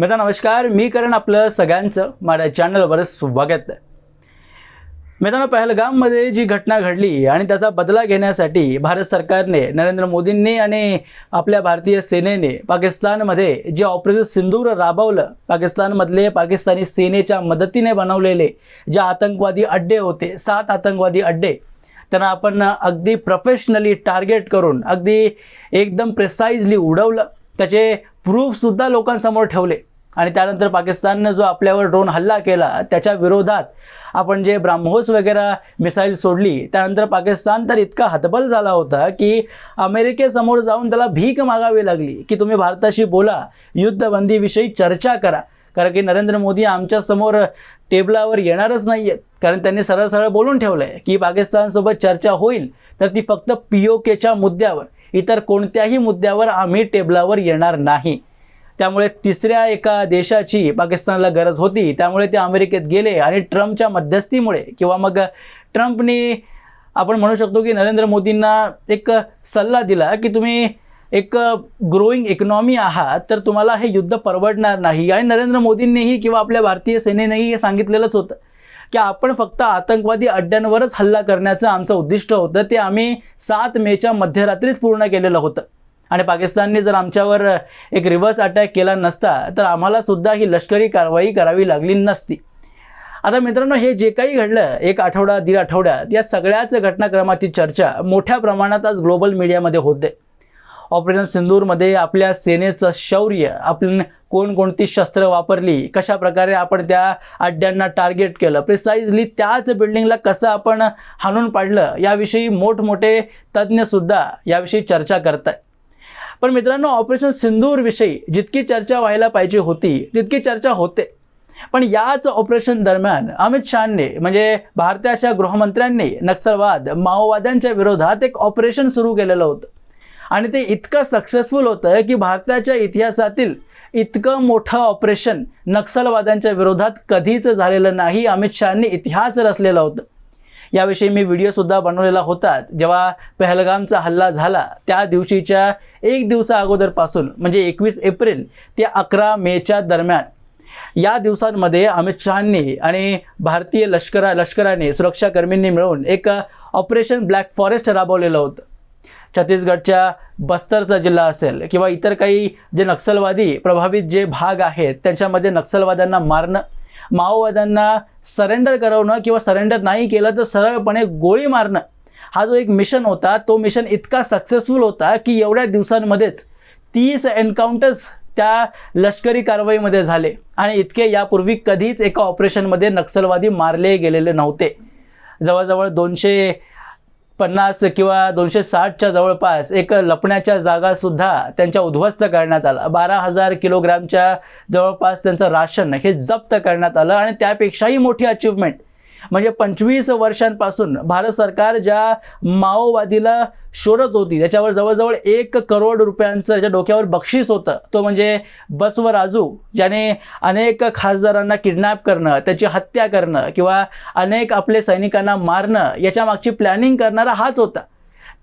मित्र नमस्कार. मी करण आपलं सगळ्यांचं माझ्या चॅनलवर स्वागत. आहे मित्रांनो पहलगाममध्ये जी घटना घडली आणि त्याचा बदला घेण्यासाठी भारत सरकारने नरेंद्र मोदींनी आणि आपल्या भारतीय सेनेने पाकिस्तानमध्ये जे ऑपरेशन सिंदूर राबवलं पाकिस्तानमधले पाकिस्तानी सेनेच्या मदतीने बनवलेले जे आतंकवादी अड्डे होते सात आतंकवादी अड्डे त्यांना आपण अगदी प्रोफेशनली टार्गेट करून अगदी एकदम प्रेसाईजली उडवलं. त्याचे प्रूफसुद्धा लोकांसमोर ठेवले. आणि त्यानंतर पाकिस्ताननं जो आपल्यावर ड्रोन हल्ला केला त्याच्या विरोधात आपण जे ब्राह्मोस वगैरे मिसाईल सोडली त्यानंतर पाकिस्तान तर इतका हतबल झाला होता की अमेरिकेसमोर जाऊन त्याला भीक मागावी लागली की तुम्ही भारताशी बोला युद्धबंदीविषयी चर्चा करा. कारण की नरेंद्र मोदी आमच्यासमोर टेबलावर येणारच नाही आहेत कारण त्यांनी सरळ सरळ बोलून ठेवलं आहे की पाकिस्तानसोबत चर्चा होईल तर ती फक्त पी ओ केच्या मुद्द्यावर. इतर कोणत्याही मुद्द्यावर आम्ही टेबलावर येणार नाही. त्यामुळे तिसऱ्या एका देशाची पाकिस्तानला गरज होती. त्यामुळे ते अमेरिकेत गेले आणि ट्रम्पच्या मध्यस्थीमुळे किंवा मग ट्रम्पनी आपण म्हणू शकतो की नरेंद्र मोदींना एक सल्ला दिला की तुम्ही एक ग्रोईंग इकॉनॉमी आहात तर तुम्हाला हे युद्ध परवडणार नाही. आणि नरेंद्र मोदींनीही किंवा आपल्या भारतीय सेनेनेही हे सांगितलेलंच होतं की आपण फक्त आतंकवादी अड्ड्यांवरच हल्ला करण्याचं आमचं उद्दिष्ट होतं. ते आम्ही सात मेच्या मध्यरात्रीच पूर्ण केलेलं होतं. आणि पाकिस्तानने जर आमच्यावर एक रिव्हर्स अटॅक केला नसता तर आम्हालासुद्धा ही लष्करी कारवाई करावी लागली नसती. आता मित्रांनो हे जे काही घडलं एक आठवडा दीड आठवड्यात या सगळ्याच घटनाक्रमाची चर्चा मोठ्या प्रमाणात आज ग्लोबल मीडियामध्ये होते. ऑपरेशन सिंदूरमध्ये आपल्या सेनेचं शौर्य आपण कोणकोणती शस्त्र वापरली कशा प्रकारे आपण त्या अड्ड्यांना टार्गेट केलं प्रिसाइजली त्याच बिल्डिंगला कसं आपण हाणून पाडलं याविषयी मोठमोठे तज्ज्ञसुद्धा याविषयी चर्चा करत आहेत पण मित्रांनो ऑपरेशन सिंदूरविषयी जितकी चर्चा व्हायला पाहिजे होती तितकी चर्चा होते. पण याच ऑपरेशन दरम्यान अमित शहाने म्हणजे भारताच्या गृहमंत्र्यांनी नक्षलवाद माओवाद्यांच्या विरोधात एक ऑपरेशन सुरू केलेलं होतं. आणि ते इतकं सक्सेसफुल होतं की भारताच्या इतिहासातील इतकं मोठं ऑपरेशन नक्षलवाद्यांच्या विरोधात कधीच झालेलं नाही अमित शहानी इतिहास रचलेलं होतं. याविषयी मी व्हिडिओसुद्धा बनवलेला होता जेव्हा पहलगामचा हल्ला झाला त्या दिवशीच्या एक दिवसा अगोदरपासून म्हणजे एकवीस एप्रिल ते अकरा मेच्या दरम्यान या दिवसांमध्ये अमित शहांनी आणि भारतीय लष्करा लष्कराने सुरक्षाकर्मींनी मिळून एक ऑपरेशन ब्लॅक फॉरेस्ट राबवलेलं होतं. छत्तीसगडच्या बस्तरचा जिल्हा असेल किंवा इतर काही जे नक्षलवादी प्रभावित जे भाग आहेत त्यांच्यामध्ये नक्षलवाद्यांना मारणं माओवाद्यांना सरेंडर करवणं किंवा सरेंडर नाही केलं तर सरळपणे गोळी मारणं. हा जो एक मिशन होता तो मिशन इतका सक्सेसफुल होता की एवढ्या दिवसांमध्येच तीस एन्काउंटर्स त्या लष्करी कारवाईमध्ये झाले. आणि इतके यापूर्वी कधीच एका ऑपरेशनमध्ये नक्षलवादी मारले गेलेले नव्हते. जवळजवळ दोनशे पन्नास किंवा दोनशे साठच्या जवळपास एक लपण्याच्या जागासुद्धा त्यांच्या उद्ध्वस्त करण्यात आला. बारा हजार किलोग्रामच्या जवळपास त्यांचं राशन हे जप्त करण्यात आलं आणि त्यापेक्षाही मोठी अचिव्हमेंट म्हणजे पंचवीस वर्षांपासून भारत सरकार ज्या माओवादीला शोधत होती त्याच्यावर जवळजवळ एक करोड रुपयांचं त्याच्या डोक्यावर बक्षीस होतं. तो म्हणजे बसवराजू ज्याने अनेक खासदारांना किडनॅप करणं त्याची हत्या करणं किंवा अनेक आपले सैनिकांना मारणं याच्या मागची प्लॅनिंग करणारा हाच होता.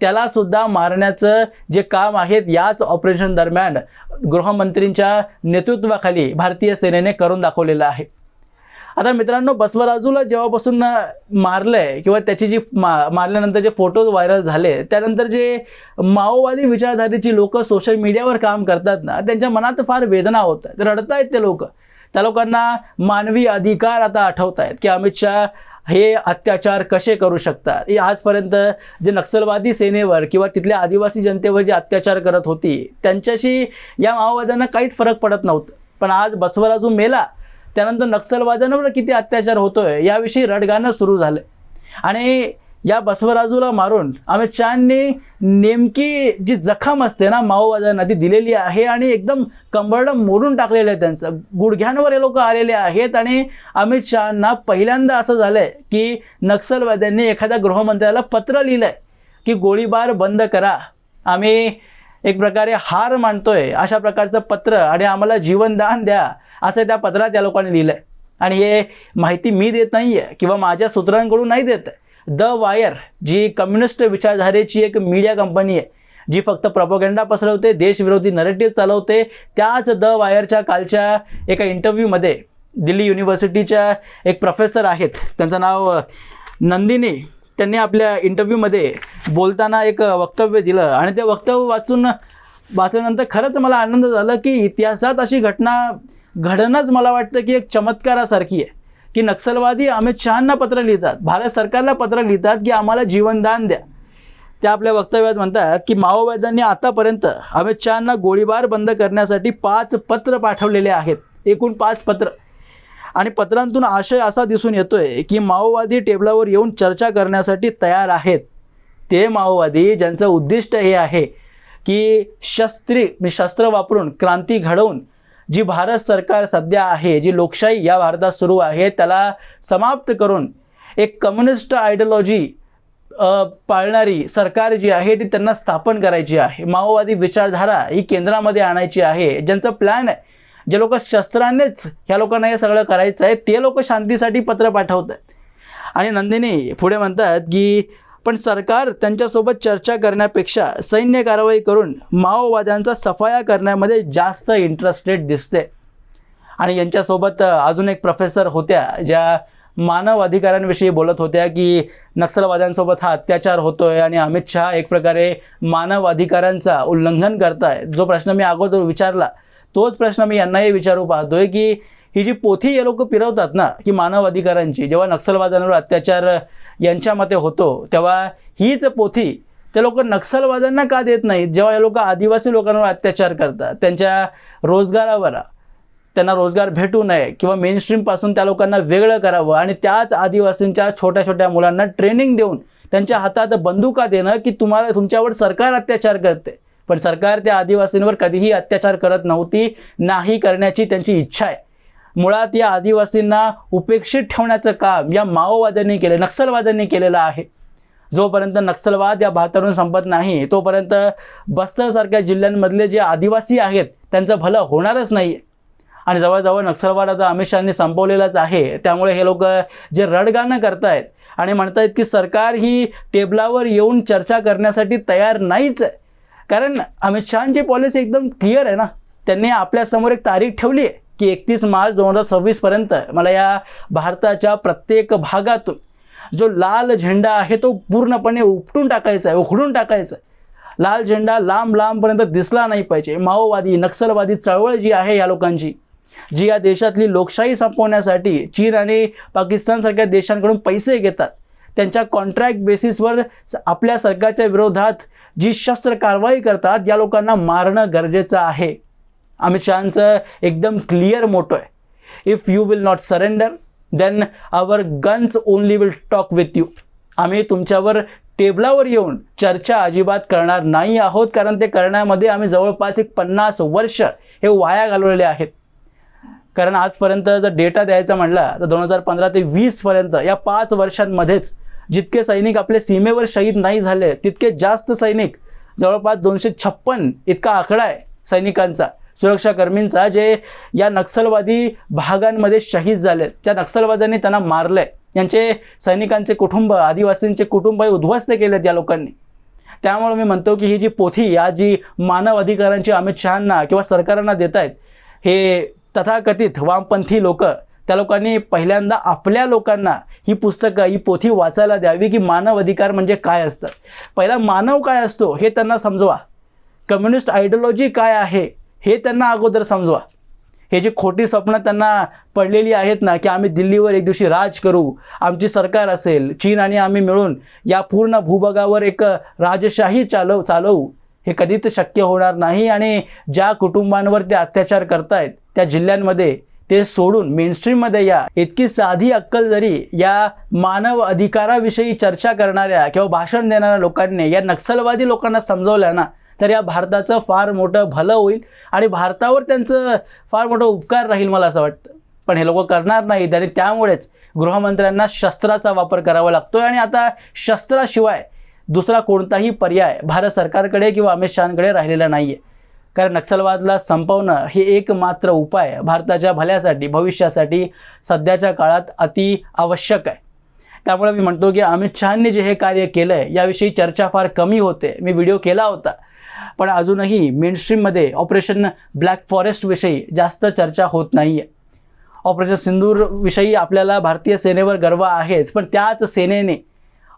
त्यालासुद्धा मारण्याचं जे काम आहेत याच ऑपरेशन दरम्यान गृहमंत्रींच्या नेतृत्वाखाली भारतीय सेनेने करून दाखवलेलं आहे. आता मित्रांनो बसवराजूला जेव्हापासून मारलंय किंवा त्याची जी मा मारल्यानंतर जे फोटोज व्हायरल झाले त्यानंतर जे माओवादी विचारधारेची लोक सोशल मीडियावर काम करतात ना त्यांच्या मनात फार वेदना होत आहेत रडतायत ते लोक. त्या लोकांना मानवी अधिकार आता आठवत आहेत की अमित शहा हे अत्याचार कसे करू शकतात? हे आजपर्यंत जे नक्षलवादी सेनेवर किंवा तिथल्या आदिवासी जनतेवर जे अत्याचार करत होती त्यांच्याशी या माओवाद्यांना काहीच फरक पडत नव्हतं. पण आज बसवराजू मेला त्यानंतर नक्षलवाद्यांवर किती अत्याचार होतोय याविषयी रडगाणं सुरू झालं आणि या बसवराजूला मारून अमित शहानी नेमकी जी जखम असते ना माओवाद्यांना ती दिलेली आहे आणि एकदम कंबरडं मोडून टाकलेलं आहे त्यांचं. गुडघ्यांवर हे लोक आलेले आहेत आणि अमित शहांना पहिल्यांदा असं झालं आहे की नक्षलवाद्यांनी एखाद्या गृहमंत्र्याला पत्र लिहिलं आहे की गोळीबार बंद करा. आम्ही एक प्रकारे हार मानतोय अशा प्रकारचं पत्र आणि आम्हाला जीवनदान द्या असं त्या पत्रात त्या लोकांनी लिहिलं आहे आणि हे माहिती मी देत नाही आहे किंवा माझ्या सूत्रांकडून नाही देत. द वायर जी कम्युनिस्ट विचारधारेची एक मीडिया कंपनी आहे जी फक्त प्रपोगंडा पसरवते देशविरोधी नरेटिव्ह चालवते त्याच द वायरच्या कालच्या एका इंटरव्ह्यूमध्ये दिल्ली युनिव्हर्सिटीच्या एक प्रोफेसर आहेत त्यांचं नाव नंदिनी त्यांनी आपल्या इंटरव्ह्यूमध्ये बोलताना एक वक्तव्य दिलं. आणि ते वक्तव्य वाचून वाचल्यानंतर खरंच मला आनंद झाला की इतिहासात अशी घटना घडणंच मला वाटतं की एक चमत्कारासारखी आहे. की नक्षलवादी अमित शहांना पत्र लिहितात. भारत सरकारला पत्र लिहितात की आम्हाला जीवनदान द्या. त्या आपल्या वक्तव्यात म्हणतात की माओवाद्यांनी आतापर्यंत अमित शहांना गोळीबार बंद करण्यासाठी पाच पत्र पाठवलेले आहेत. एकूण पाच पत्र. आणि पत्रांतून आशय असा दिसून येतोय की माओवादी टेबलावर येऊन चर्चा करण्यासाठी तयार आहेत. ते माओवादी ज्यांचं उद्दिष्ट हे आहे की शस्त्री म्हणजे शस्त्र वापरून क्रांती घडवून जी भारत सरकार सध्या आहे जी लोकशाही या भारतात सुरू आहे त्याला समाप्त करून एक कम्युनिस्ट आयडियॉलॉजी पाळणारी सरकार जी आहे ती त्यांना स्थापन करायची आहे. माओवादी विचारधारा ही केंद्रामध्ये आणायची आहे. ज्यांचं प्लॅन आहे जे लोक शस्त्रानेच ह्या लोकांना हे सगळं करायचं आहे ते लोक शांतीसाठी पत्र पाठवत आहेत. आणि नंदिनी पुढे म्हणतात की पण सरकार त्यांच्यासोबत चर्चा करण्यापेक्षा सैन्य कारवाई करून माओवाद्यांचा सफाया करण्यामध्ये जास्त इंटरेस्टेड दिसते. आणि यांच्यासोबत अजून एक प्रोफेसर होत्या ज्या मानव अधिकारांविषयी बोलत होत्या की नक्षलवाद्यांसोबत हा अत्याचार होतोय आणि अमित शहा एक प्रकारे मानव अधिकारांचा उल्लंघन करताय. जो प्रश्न मी अगोदर विचारला तोच प्रश्न मी यांनाही विचारू पाहतोय की ही जी पोथी हे लोक फिरवतात ना की मानव अधिकारांची जेव्हा नक्षलवाद्यांवर अत्याचार यांच्या मते होतो तेव्हा हीच पोथी ते लोक नक्षलवाद्यांना का देत नाहीत? जेव्हा हे लोक आदिवासी लोकांवर अत्याचार करतात त्यांच्या रोजगारावर त्यांना रोजगार भेटू नये किंवा मेन स्ट्रीमपासून त्या लोकांना वेगळं करावं आणि त्याच आदिवासींच्या छोट्या छोट्या मुलांना ट्रेनिंग देऊन त्यांच्या हातात बंदुका देणं की तुम्हाला तुमच्यावर सरकार अत्याचार करते. पण सरकार त्या आदिवासींवर कधीही अत्याचार करत नव्हती नाही करण्याची त्यांची इच्छा आहे. मुळात या आदिवासींना उपेक्षित ठेवण्याचं काम या माओवाद्यांनी केलं नक्षलवाद्यांनी केलेलं आहे. जोपर्यंत नक्षलवाद या भारतातून संपत नाही तोपर्यंत बस्तरसारख्या जिल्ह्यांमधले जे आदिवासी आहेत त्यांचं भलं होणारच नाही आणि जवळजवळ नक्षलवाद आता अमित शहानी संपवलेलाच आहे. त्यामुळे हे लोक जे रडगाणं करतायत आणि म्हणतायत की सरकार ही टेबलावर येऊन चर्चा करण्यासाठी तयार नाहीच आहे. कारण अमित शहाची पॉलिसी एकदम क्लिअर आहे ना. त्यांनी आपल्यासमोर एक तारीख ठेवली आहे की एकतीस मार्च दोन हजार सव्वीसपर्यंत मला या भारताच्या प्रत्येक भागातून जो लाल झेंडा आहे तो पूर्णपणे उपटून टाकायचा आहे उखडून टाकायचा आहे. लाल झेंडा लांब लांबपर्यंत दिसला नाही पाहिजे. माओवादी नक्षलवादी चळवळ जी आहे या लोकांची जी या देशातली लोकशाही संपवण्यासाठी चीन आणि पाकिस्तानसारख्या देशांकडून पैसे घेतात. त्यांच्या कॉन्ट्रॅक्ट बेसिसवर स- आपल्या सरकारच्या विरोधात जी शस्त्र कारवाई करतात या लोकांना मारणं गरजेचं आहे. अमित शहांचं एकदम क्लिअर मोटो आहे. If you will not surrender then our guns only will talk with you आम्ही तुमच्यावर टेबलावर येऊन चर्चा अजिबात करणार नाही आहोत कारण ते करण्यामध्ये आम्ही जवळपास एक पन्नास वर्ष हे वाया घालवलेले आहेत. कारण आजपर्यंत जर डेटा द्यायचा म्हटला तर दोन हजार पंधरा ते वीसपर्यंत या पाच वर्षांमध्येच जितके सैनिक आपल्या सीमेवर शहीद नाही झाले तितके जास्त सैनिक जवळपास दोनशे छप्पन इतका आकडा आहे सैनिकांचा सुरक्षाकर्मींचा जे या नक्षलवादी भागांमध्ये शहीद झाले. त्या नक्षलवाद्यांनी त्यांना मारले. यांचे सैनिकांचे कुटुंब आदिवासींचे कुटुंब उद्ध्वस्त केले या लोकांनी. त्यामुळे मी म्हणतो की ही जी पोथी या जी मानव अधिकारांची अमित शहांना किंवा सरकारांना देत आहेत हे तथाकथित वामपंथी लोक त्या लोकांनी पहिल्यांदा आपल्या लोकांना ही पुस्तकं ही पोथी वाचायला द्यावी की मानव अधिकार म्हणजे काय असतं? पहिला मानव काय असतो हे त्यांना समजवा. कम्युनिस्ट आयडियॉलॉजी काय आहे हे त्यांना अगोदर समजवा. हे जी खोटी स्वप्न त्यांना पडलेली आहेत ना की आम्ही दिल्लीवर एक दिवशी राज करू आमची सरकार असेल चीन आणि आम्ही मिळून या पूर्ण भूभागावर एक राजशाही चालव चालवू हे कधीच शक्य होणार नाही. आणि ज्या कुटुंबांवर ते अत्याचार करतायत त्या जिल्ह्यांमध्ये ते सोडून मेनस्ट्रीममध्ये या. इतकी साधी अक्कल जरी या मानव अधिकाराविषयी चर्चा करणाऱ्या किंवा भाषण देणाऱ्या लोकांनी या नक्षलवादी लोकांना समजवल्या ना तर या भारताचं फार मोठं भलं होईल आणि भारतावर त्यांचं फार मोठं उपकार राहील मला असं वाटतं. पण हे लोक करणार नाहीत आणि त्यामुळेच गृहमंत्र्यांना शस्त्राचा वापर करावा लागतोय आणि आता शस्त्राशिवाय दुसरा कोणताही पर्याय भारत सरकारकडे किंवा अमित शहाकडे राहिलेला नाही आहे कारण नक्षलवादला संपवणं हे एकमात्र उपाय भारताच्या भल्यासाठी भविष्यासाठी सध्याच्या काळात अति आवश्यक आहे. त्यामुळे मी म्हणतो की अमित शहानी जे हे कार्य केलं आहे याविषयी चर्चा फार कमी होते. मी व्हिडिओ केला होता. पण अजूनही मेनस्ट्रीममध्ये ऑपरेशन ब्लॅक फॉरेस्टविषयी जास्त चर्चा होत नाही आहे ऑपरेशन सिंदूरविषयी आपल्याला भारतीय सेनेवर गर्व आहेच पण त्याच सेनेने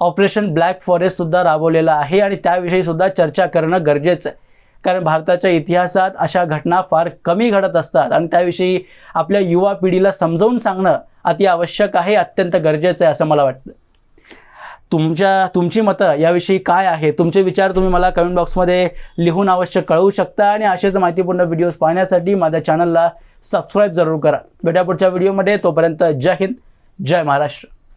ऑपरेशन ब्लॅक फॉरेस्टसुद्धा राबवलेलं आहे आणि त्याविषयीसुद्धा चर्चा करणं गरजेचं आहे. कारण भारताच्या इतिहासात अशा घटना फार कमी घडत असतात आणि त्याविषयी आपल्या युवा पिढीला समजावून सांगणं अति आवश्यक आहे अत्यंत गरजेचं आहे असं मला वाटतं. तुमच्या तुमची मतं याविषयी काय आहे? तुमचे विचार तुम्ही मला कमेंट बॉक्समध्ये लिहून अवश्य कळवू शकता आणि असेच माहितीपूर्ण व्हिडिओज पाहण्यासाठी माझ्या चॅनलला सबस्क्राईब जरूर करा. भेटा पुढच्या व्हिडिओमध्ये तोपर्यंत जय हिंद जय महाराष्ट्र.